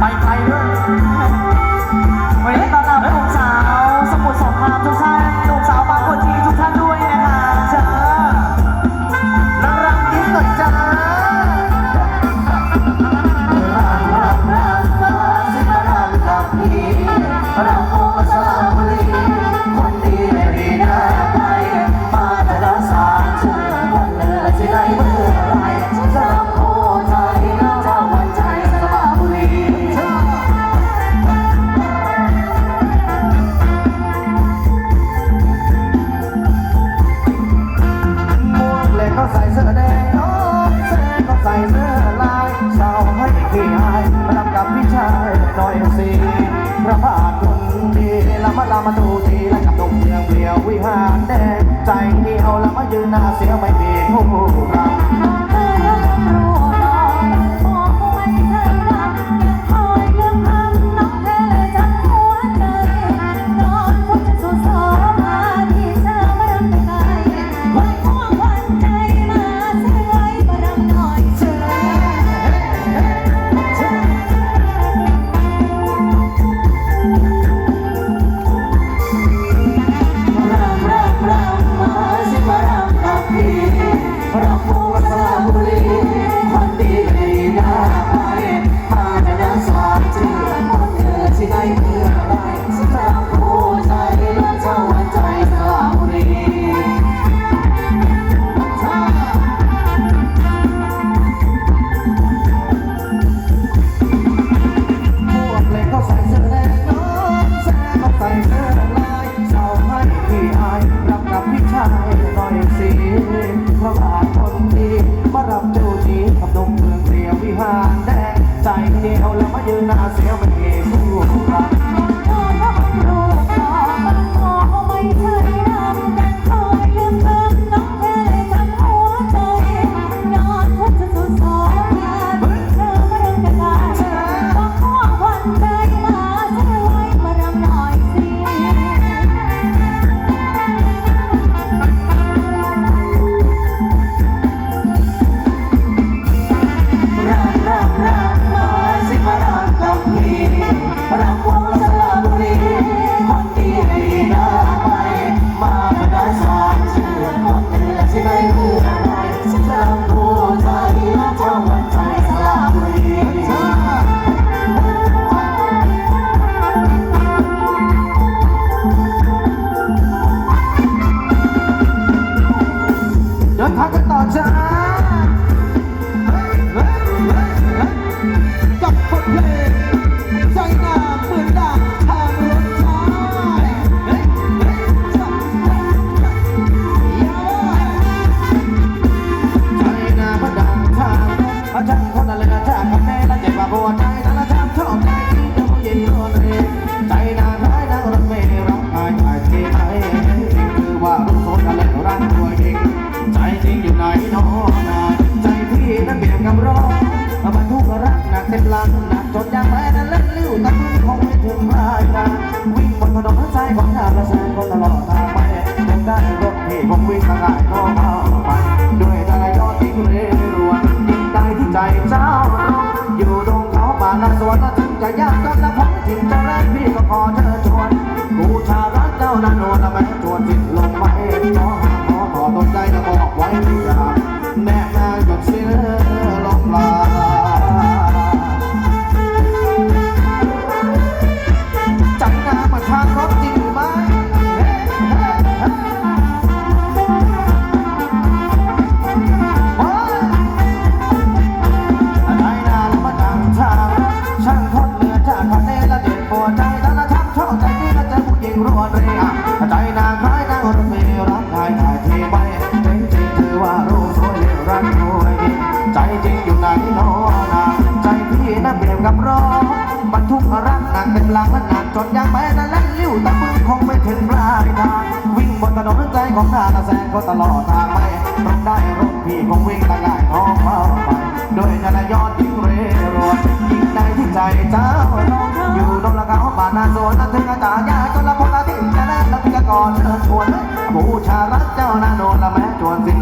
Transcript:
ไปไกลด้วย ละมาลามาดูทีและกับดงเมืองเปลี่ยววิหารแดงใจเดียวล้วมายืนหน้าเสียไม่มีคู่รัาง รักหนักเต็มลังหนักจนยางแม้นั้นเล่นลิ้วตะพึ่งคงไม่ถึงปลายทางวิ่งบนถนนสายของหาประสานคนตลอดทางไปคงได้รถพี่คงวิ่งทาง่ายน้องเอาไปด้วยใจยอดที่เรรวนยิ่งได้ที่ใจเจ้า อยู่ตรงเขาป่านาสวนถึงจะยากกันนะผมถึงจะแรกพี่ก็ขอเชิญชวนบูชารักเจ้านาโนนนะแม้ชวนสิ ชอบใจที่ละเจผู้หญิงรวนเรียใจนางคล้ายนางรถเมล์รักกายถ่ายทีไปเป็นจริงคือว่ารู้สวยเร็วรักรวยใจจริงอยู่ไหนโน้อนาใจพี่นั้นเปรียบกับรถบรรทุกรักหนักเป็นลังและหนักจนยางแม้นั้นเล่นลิ้วแต่มึงคงไม่ถึงปลายทางวิ่งบนถนนใจของหน้าตาแสงก็ตลอดทางไปต้องได้รถพี่คงวิ่งตะกายท้องเข้าไป โดยนายอดยิ่งเรรวนยิ่งได้ใจเจ้า อยู่ตรงละเขาป่านาโซนนั่นถึงอาจารย์ยาจนละพงอาทิตย์จะได้แล้วพี่ก็ก่อนเชิญชวนบูชารักเจ้านาโนนละแม้จวนสิ้